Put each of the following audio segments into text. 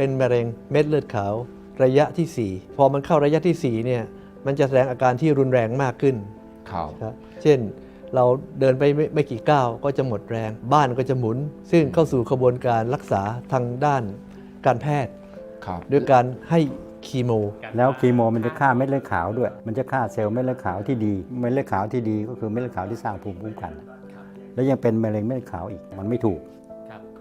เป็นมะเร็งเม็ดเลือดขาวระยะที่ 4 พอมันเข้าระยะที่4เนี่ยมันจะแสดงอาการที่รุนแรงมากขึ้นครับครับเช่นเราเดินไปไม่ไม่กี่ก้าวก็จะหมดแรง บ้านก็จะหมุน ซึ่งเข้าสู่กระบวนการรักษาทางด้านการแพทย์ครับด้วยการให้คีโม แล้วคีโมมันจะฆ่าเม็ดเลือดขาวด้วย มันจะฆ่าเซลล์เม็ดเลือดขาวที่ดี เม็ดเลือดขาวที่ดีก็คือเม็ดเลือดขาวที่สร้างภูมิคุ้มกัน แล้วยังเป็นมะเร็งเม็ดเลือดขาวอีก มันไม่ถูก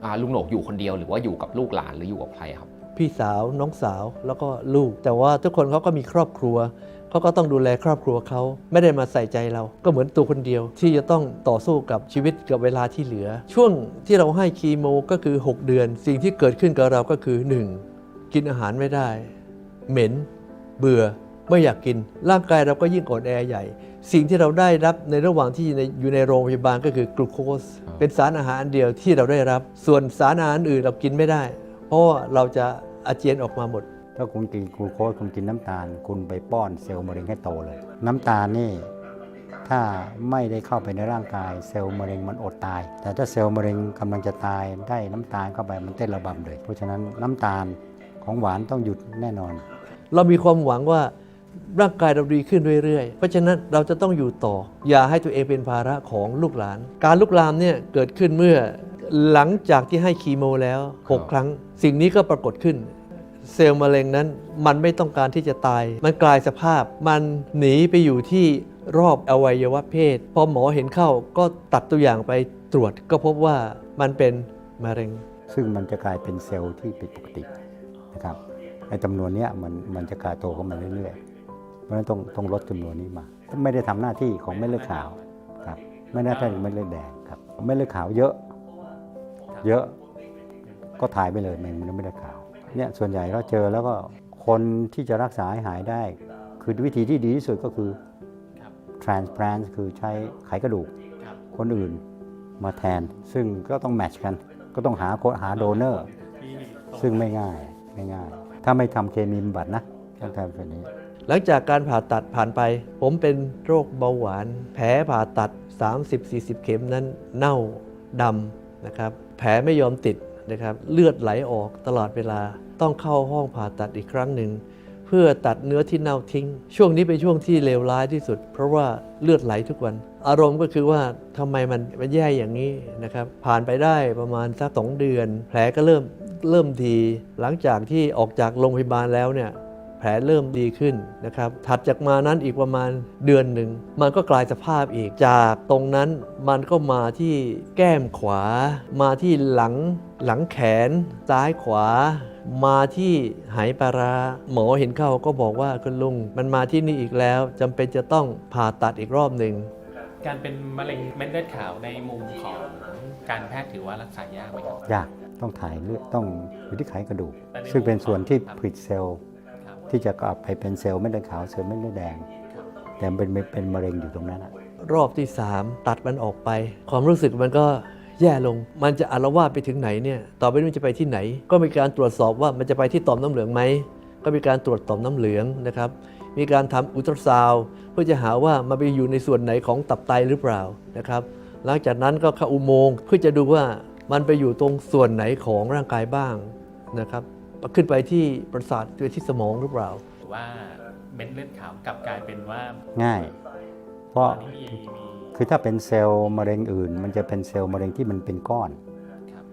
อ่าลุงโหนกอยู่คนเดียวหรือว่าอยู่กับลูกหลานหรืออยู่กับใครครับ พี่สาวน้องสาวแล้วก็ลูก แต่ว่าทุกคนเขาก็มีครอบครัวเขาก็ต้องดูแลครอบครัวเขาไม่ได้มาใส่ใจเรา ก็เหมือนตัวคนเดียว ที่จะต้องต่อสู้กับชีวิตกับเวลาที่เหลือ ช่วงที่เราให้คีโมก็คือ 6 เดือน สิ่งที่เกิดขึ้นกับเราก็คือ 1. กินอาหารไม่ได้ เหม็น เบื่อไม่อยากกิน ร่างกายเราก็ยิ่งอ่อนแอใหญ่ สิ่งที่เราได้รับในระหว่างที่อยู่ในอยู่ในโรงพยาบาลก็คือกลูโคสครับเป็นสารอาหารอันเดียวที่เราได้รับ ส่วนสารอาหารอื่นเรากินไม่ได้ เพราะว่าเราจะ อาเจียนออกมาหมด ถ้าคุณกินกลูโคสคุณกินน้ำตาล คุณไปป้อนเซลล์มะเร็งให้โตเลย น้ำตาลนี่ถ้าไม่ได้เข้าไปในร่างกายเซลล์มะเร็งมันอดตาย แต่ถ้าเซลล์มะเร็งกำลังจะตายได้น้ำตาลเข้าไปมันเต้นระบำเลย เพราะฉะนั้นน้ำตาลของหวานต้องหยุดแน่นอน เรามีความหวังว่า ร่างกายเราดีขึ้นเรื่อยๆ เพราะฉะนั้นเราจะต้องอยู่ต่อ อย่าให้ตัวเองเป็นภาระของลูกหลาน การลุกลามเนี่ยเกิดขึ้นเมื่อหลังจากที่ให้คีโมแล้วครับ6ครั้ง สิ่งนี้ก็ปรากฏขึ้น เซลล์มะเร็งนั้นมันไม่ต้องการที่จะตาย มันกลายสภาพ มันหนีไปอยู่ที่รอบอวัยวะเพศ พอหมอเห็นเข้าก็ตัดตัวอย่างไปตรวจ ก็พบว่ามันเป็นมะเร็ง ซึ่งมันจะกลายเป็นเซลล์ที่ผิดปกตินะครับไอ้จำนวนเนี้ยมันมันจะกลายโตขึ้นมาเรื่อยๆเพ ราะฉะนั้นต้องต้องลดจำนวนนี้มา ไม่ได้ทำหน้าที่ของเม็ดเลือดขาวครับไม่ได้ทนเม็ดเลือดแดงครับเม็ดเลือดขาวเยอะ เยอะก็ถ่ายไปเลยมันมันไม่ได้ขาวเนี่ยส่วนใหญ่เราเจอแล้วก็คนที่จะรักษาให้หายได้ คือวิธีที่ดีที่สุดก็คือ transplant คือใช้ไขกระดูก คนอื่นมาแทน ซึ่งก็ต้องแมทช์กัน ก็ต้องหาคนหาโดเนอร์ ซึ่งไม่ง่ายไม่ง่าย ถ้าไม่ทำเคมีบำบัดนะ ต้องทำแบบนี้ หลังจากการผ่าตัดผ่านไป ผมเป็นโรคเบาหวาน แผลผ่าตัด 30-40 เข็มนั้นเน่าดำนะครับแผลไม่ยอมติดนะครับเลือดไหลออกตลอดเวลาต้องเข้าห้องผ่าตัดอีกครั้งหนึ่งเพื่อตัดเนื้อที่เน่าทิ้ง ช่วงนี้เป็นช่วงที่เลวร้ายที่สุด เพราะว่าเลือดไหลทุกวัน อารมณ์ก็คือว่าทำไมมันมันแย่อย่างนี้นะครับผ่านไปได้ประมาณสักสองเดือน แผลก็เริ่มเริ่มดี หลังจากที่ออกจากโรงพยาบาลแล้วเนี่ย แผลเริ่มดีขึ้นนะครับถัดจากมานั้นอีกประมาณเดือนหนึ่ง มันก็กลายสภาพอีกจากตรงนั้นมันก็มาที่แก้มขวา มาที่หลังหลังแขน ซ้ายขวา มาที่หายปลาร้าหมอเห็นเข้าก็บอกว่าคุณลุง มันมาที่นี่อีกแล้วจำเป็นจะต้องผ่าตัดอีกรอบหนึ่งการเป็นมะเร็งเม็ดเลือดขาวในมุมของการแพทย์ถือว่ารักษายากไหมครับยากต้องถ่ายเลือดต้องอยู่ที่ไขกระดูกแต่ในซึ่งเป็นส่วนที่ครับผลิตเซลล์ครับ ที่จะกลับไปเป็นเซลล์เม็ดเลือดขาวเซลล์เม็ดเลือดแดง แต่มันเป็นเป็นมะเร็งอยู่ตรงนั้นอะรอบที่ 3 ตัดมันออกไป ความรู้สึกมันก็แย่ลง มันจะอารวาสไปถึงไหนเนี่ยต่อไปนี้มันจะไปที่ไหน ก็มีการตรวจสอบว่ามันจะไปที่ต่อมน้ำเหลืองไหมก็มีการตรวจต่อมน้ำเหลืองนะครับมีการทำอุลตราซาวด์เพื่อจะหาว่ามันไปอยู่ในส่วนไหนของตับไตหรือเปล่านะครับหลังจากนั้นก็เข้าอุโมงค์เพื่อจะดูว่ามันไปอยู่ตรงส่วนไหนของร่างกายบ้างนะครับ ขึ้นไปที่ประสาทไปที่สมองหรือเปล่าหรือว่าเม็ดเลือดขาวกลับกลายเป็นว่าง่าย เพราะตอนนี้มีมีคือถ้าเป็นเซลล์มะเร็งอื่น มันจะเป็นเซลล์มะเร็งที่มันเป็นก้อนครับ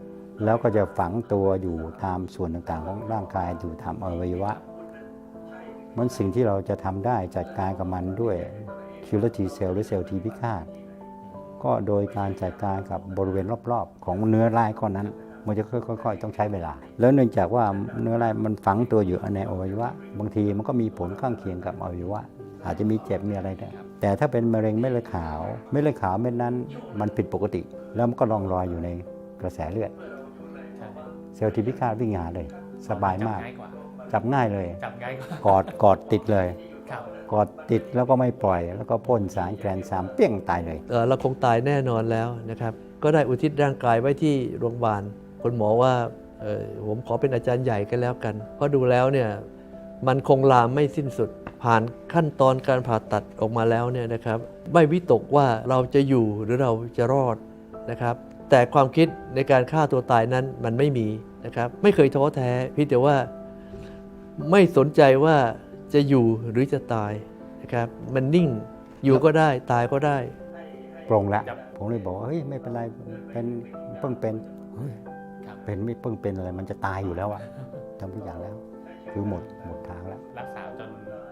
แล้วก็จะฝังตัวอยู่ตามส่วนต่างๆ ของร่างกายอยู่ตามอวัยวะ มันสิ่งที่เราจะทำได้จัดการกับมันด้วยคิวเลทีเซลล์หรือเซลล์ทีพิฆาตก็โดยการจัดการกับบริเวณรอบๆ ของเนื้อลายก้อนนั้น มันจะค่อยๆ ต้องใช้เวลา แล้วเนื่องจากว่าเนื้อลายมันฝังตัวอยู่ในอวัยวะ บางทีมันก็มีผลข้างเคียงกับอวัยวะ อาจจะมีเจ็บมีอะไรได้แต่ถ้าเป็นมะเร็งเม็ดเลือดขาว เม็ดเลือดขาวเม็ดนั้นมันผิดปกติ แล้วมันก็ร่องรอยอยู่ในกระแสเลือดใช่เซลล์ทีพิฆาตวิ่งหาเลย สบายมาก จัง่ายกว่าจับง่ายเลยจับง่ายกว่ากอดกอดติดเลยครับกอดติดแล้วก็ไม่ปล่อย แล้วก็พ่นสารแกรนสามเปี้ยงตายเลยเอ่อเราคงตายแน่นอนแล้วนะครับ ก็ได้อุทิศร่างกายไว้ที่โรงพยาบาล คุณหมอว่าเอ่อผมขอเป็นอาจารย์ใหญ่กันแล้วกัน เพราะดูแล้วเนี่ยมันคงลามไม่สิ้นสุด ผ่านขั้นตอนการผ่าตัดออกมาแล้วเนี่ยนะครับไม่วิตกว่าเราจะอยู่หรือเราจะรอดนะครับ แต่ความคิดในการฆ่าตัวตายนั้นมันไม่มีนะครับไม่เคยท้อแท้เพียงแต่ว่าไม่สนใจว่าจะอยู่หรือจะตายนะครับมันนิ่งอยู่ก็ได้ตายก็ได้ปรงละครับผมเลยบอกว่าเฮ้ยไม่เป็นไรเป็นเพิ่งเป็นเฮ้ยครับ เป็นไม่เพิ่งเป็นอะไร มันจะตายอยู่แล้วอะทำทุกอย่างแล้ว คือหมดหมดทางแล้ว รักษาจน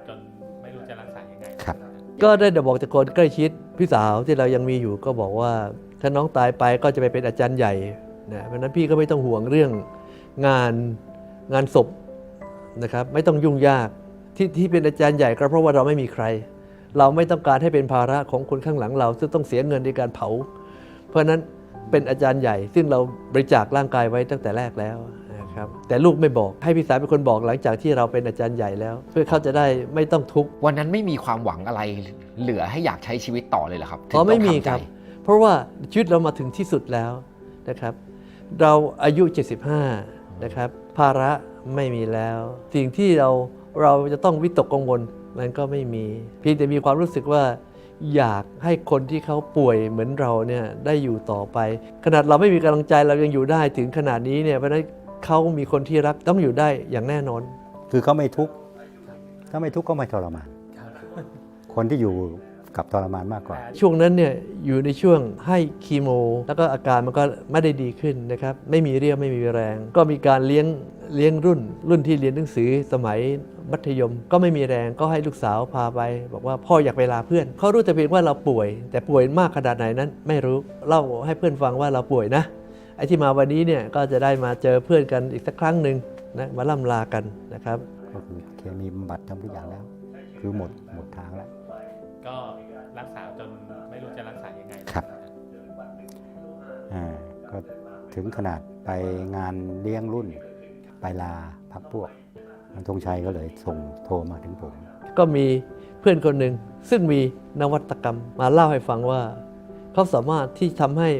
จนไม่รู้จะรักษายังไงครับ ก็ได้แต่บอกจากคนใกล้ชิดพี่สาวที่เรายังมีอยู่ก็บอกว่า ถ้าน้องตายไปก็จะไปเป็นอาจารย์ใหญ่นะเพราะฉะนั้นพี่ก็ไม่ต้องห่วงเรื่องงานงานศพนะครับไม่ต้องยุ่งยากที่ที่เป็นอาจารย์ใหญ่ก็เพราะว่าเราไม่มีใคร เราไม่ต้องการให้เป็นภาระของคนข้างหลังเรา ซึ่งต้องเสียเงินในการเผา เพราะฉะนั้น เป็นอาจารย์ใหญ่ ซึ่งเราบริจาคร่างกายไว้ตั้งแต่แรกแล้วนะครับแต่ลูกไม่บอกให้พี่สาวเป็นคนบอกหลังจากที่เราเป็นอาจารย์ใหญ่แล้ว เพื่อเขาจะได้ไม่ต้องทุกข์วันนั้นไม่มีความหวังอะไรเหลือให้อยากใช้ชีวิตต่อเลยเหรอครับถึงอ๋อไม่ต้องมีทำใจครับ เพราะว่าชีวิตเรามาถึงที่สุดแล้วนะครับ เราอายุ 75 นะครับ ภาระไม่มีแล้ว สิ่งที่เราเราจะต้องวิตกกังวลมันก็ไม่มีเพียงแต่มีความรู้สึกว่า อยากให้คนที่เขาป่วยเหมือนเราเนี่ยได้อยู่ต่อไป ขนาดเราไม่มีกำลังใจเรายังอยู่ได้ถึงขนาดนี้เนี่ยเพราะฉะนั้นเขามีคนที่รักต้องอยู่ได้อย่างแน่นอน คือเขาไม่ทุกข์ถ้าไม่ทุกข์ก็ไม่ทรมานครับคนที่อยู่ กับทรมานมากกว่า ช่วงนั้นเนี่ยอยู่ในช่วงให้คีโม แล้วก็อาการมันก็ไม่ได้ดีขึ้นนะครับไม่มีเรี่ยวไม่มีแรง ก็มีการเลี้ยงเลี้ยงรุ่น รุ่นที่เรียนหนังสือสมัยมัธยมก็ไม่มีแรงก็ให้ลูกสาวพาไป บอกว่าพ่ออยากไปลาเพื่อนเขารู้แต่เพียงว่าเราป่วย แต่ป่วยมากขนาดไหนนั้น ไม่รู้เล่าให้เพื่อนฟังว่าเราป่วยนะไอ้ที่มาวันนี้เนี่ยก็จะได้มาเจอเพื่อนกันอีกสักครั้งหนึ่งนะมาล่ำลากันนะครับก็คือเคมีบำบัดทำทุกอย่างแล้ว คือหมดหมดทางแล้ว ก็รักษาจนไม่รู้จะรักษายังไงครับอ่าก็ถึงขนาดไปงานเลี้ยงรุ่น ไปลาพักพวกธงชัยก็เลยส่งโทรมาถึงผม ก็มีเพื่อนคนหนึ่งซึ่งมีนวัตกรรมมาเล่าให้ฟังว่า เขาสามารถที่ทำให้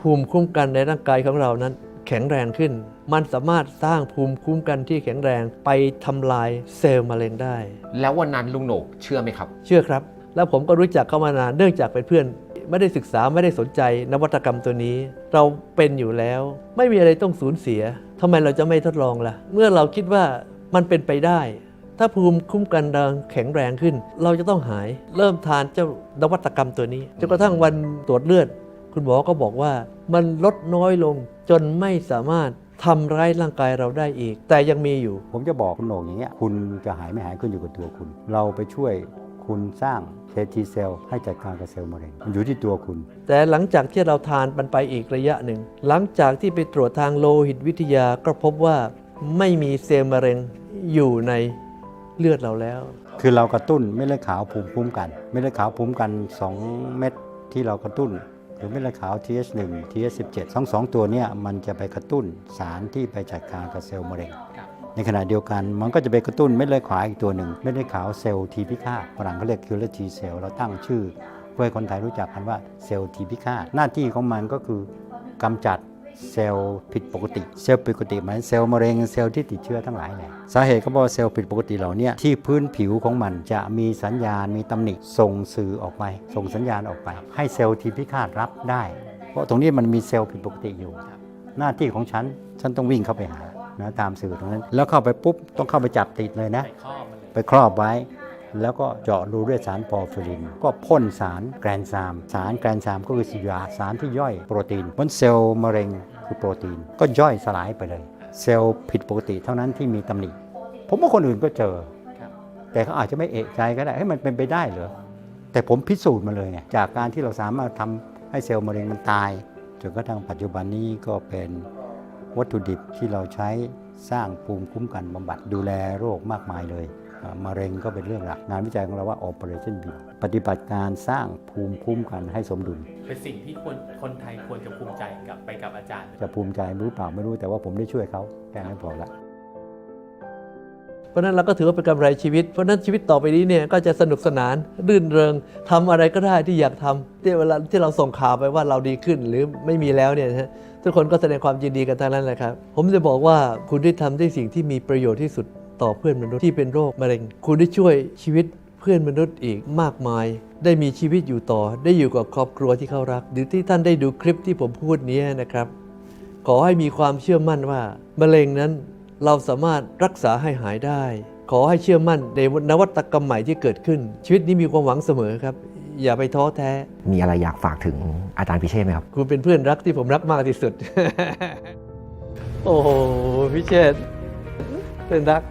ภูมิคุ้มกันในร่างกายของเรานั้น แข็งแรงขึ้น มันสามารถสร้างภูมิคุ้มกันที่แข็งแรงไปทำลายเซลล์มะเร็งได้ แล้ววันนั้นลุงโหนกเชื่อไหมครับ เชื่อครับ แล้วผมก็รู้จักเขามานานเนื่องจากเป็นเพื่อน ไม่ได้ศึกษาไม่ได้สนใจนวัตกรรมตัวนี้ เราเป็นอยู่แล้ว ไม่มีอะไรต้องสูญเสียทำไมเราจะไม่ทดลองล่ะ เมื่อเราคิดว่ามันเป็นไปได้ ถ้าภูมิคุ้มกันเราแข็งแรงขึ้น เราจะต้องหายเริ่มทานเจ้านวัตกรรมตัวนี้จนกระทั่งวันตรวจเลือด คุณหมอก็บอกว่ามันลดน้อยลงจนไม่สามารถทำร้ายร่างกายเราได้อีก แต่ยังมีอยู่ ผมจะบอกคุณโหน่งอย่างเงี้ยคุณจะหายไม่หายขึ้นอยู่กับตัวคุณ เราไปช่วย คุณสร้างเคทีเซลให้จัดการกับเซลล์มะเร็งมันอยู่ที่ตัวคุณ แต่หลังจากที่เราทานมันไปอีกระยะหนึ่ง หลังจากที่ไปตรวจทางโลหิตวิทยาก็พบว่าไม่มีเซลล์มะเร็งอยู่ในเลือดเราแล้ว คือเรากระตุ้นเม็ดเลือดขาวภูมิคุ้มกัน เม็ดเลือดขาวภูมิคุ้มกัน 2 เม็ดที่เรากระตุ้นคือเม็ดเลือดขาว TH1 TH17 ทั้งสองตัวเนี้มันจะไปกระตุ้นสารที่ไปจัดการกับเซลล์มะเร็งครับ ในขณะเดียวกันมันก็จะไปกระตุ้นเม็ดเลือดขาวอีกตัวหนึ่งเม็ดเลือดขาวเซลล์ทีพิฆาตฝรั่งเขาเรียกคิวเลอร์ทีเซลเราตั้งชื่อ เพื่อให้คนไทยรู้จักกันว่าเซลล์ทีพิฆาตหน้าที่ของมันก็คือกำจัดเซลล์ผิดปกติ เซลล์ผิดปกติหมายถึงเซลล์มะเร็งเซลล์ที่ติดเชื้อทั้งหลายแหละสาเหตุก็เพราะเซลล์ผิดปกติเหล่านี้ที่พื้นผิวของมันจะมีสัญญาณมีตำหนิส่งสื่อออกไป ส่งสัญญาณออกไป ให้เซลล์ทีพิฆาตรับได้ เพราะตรงนี้มันมีเซลล์ผิดปกติอยู่ หน้าที่ของฉันฉันต้องวิ่งเข้าไปหา นะตามสื่อตรงนั้น แล้วเข้าไปปุ๊บต้องเข้าไปจับติดเลยนะใส่ข้อมันเลยไปครอบไว้ แล้วก็เจาะรูด้วยสารปอร์ฟิริน ก็พ่นสารแกรนซาม สารแกรนซามก็คือสยาสารที่ย่อยโปรตีนบนเซลล์มะเร็งคือโปรตีน ก็ย่อยสลายไปเลย เซลล์ผิดปกติเท่านั้นที่มีตำหนิ ผมว่าคนอื่นก็เจอครับแต่เขาอาจจะไม่เอะใจก็ได้ให้ยมันเป็นไปได้เหรอ แต่ผมพิสูจน์มาเลยไง จากการที่เราสามารถทำให้เซลล์มะเร็งมันตายจนกระทั่งปัจจุบันนี้ก็เป็น วัตถุดิบที่เราใช้สร้างภูมิคุ้มกันบำบัดดูแลโรคมากมายเลยอ่ามะเร็งก็เป็นเรื่องหลักงานวิจัยของเราว่า Operation b ปฏิบัติการสร้างภูมิคุ้มกันให้สมดุล เป็นสิ่งที่ควรคนไทยควรจะภูมิใจกับไปกับอาจารย์ จะภูมิใจรู้เปล่าไม่รู้แต่ว่าผมได้ช่วยเขาแค่นั้นพอละเพราะฉะนั้นเราก็ถือว่าเป็นกำไรชีวิต เพราะฉะนั้นชีวิตต่อไปนี้เนี่ยก็จะสนุกสนานรื่นเริงทำอะไรก็ได้ที่อยากทำที่เวลาที่เราส่งข่าวไปว่าเราดีขึ้น หรือไม่มีแล้วเนี่ยนะฮะ ทุกคนก็แสดงความยินดีกันทั้งนั้นแหละครับ ผมจะบอกว่าคุณได้ทำได้สิ่งที่มีประโยชน์ที่สุดต่อเพื่อนมนุษย์ที่เป็นโรคมะเร็ง คุณได้ช่วยชีวิตเพื่อนมนุษย์อีกมากมาย ได้มีชีวิตอยู่ต่อ ได้อยู่กับครอบครัวที่เขารัก หรือที่ท่านได้ดูคลิปที่ผมพูดนี้นะครับ ขอให้มีความเชื่อมั่นว่ามะเร็งนั้นเราสามารถรักษาให้หายได้ ขอให้เชื่อมั่นในนวัตกรรมใหม่ที่เกิดขึ้น ชีวิตนี้มีความหวังเสมอครับ อย่าไปท้อแท้ มีอะไรอยากฝากถึงอาจารย์พิเชษไหมครับ คุณเป็นเพื่อนรักที่ผมรักมากที่สุด โอ้โหพิเชษฐ์เป็นรัก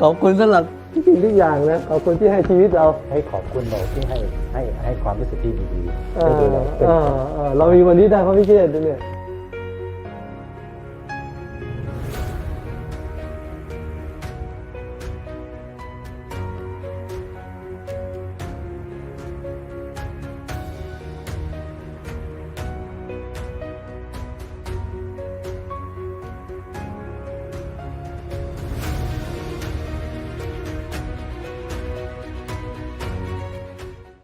ขอบคุณสำหรับทุกสิ่งทุกอย่างนะขอบคุณที่ให้ชีวิตเรา ให้ขอบคุณเราที่ให้ให้ให้ความรู้สึกที่ดีๆเอให้อดูเราเป็นเออเออเรามีวันนี้ได้เพราะพิเชษฐ์เนี่ย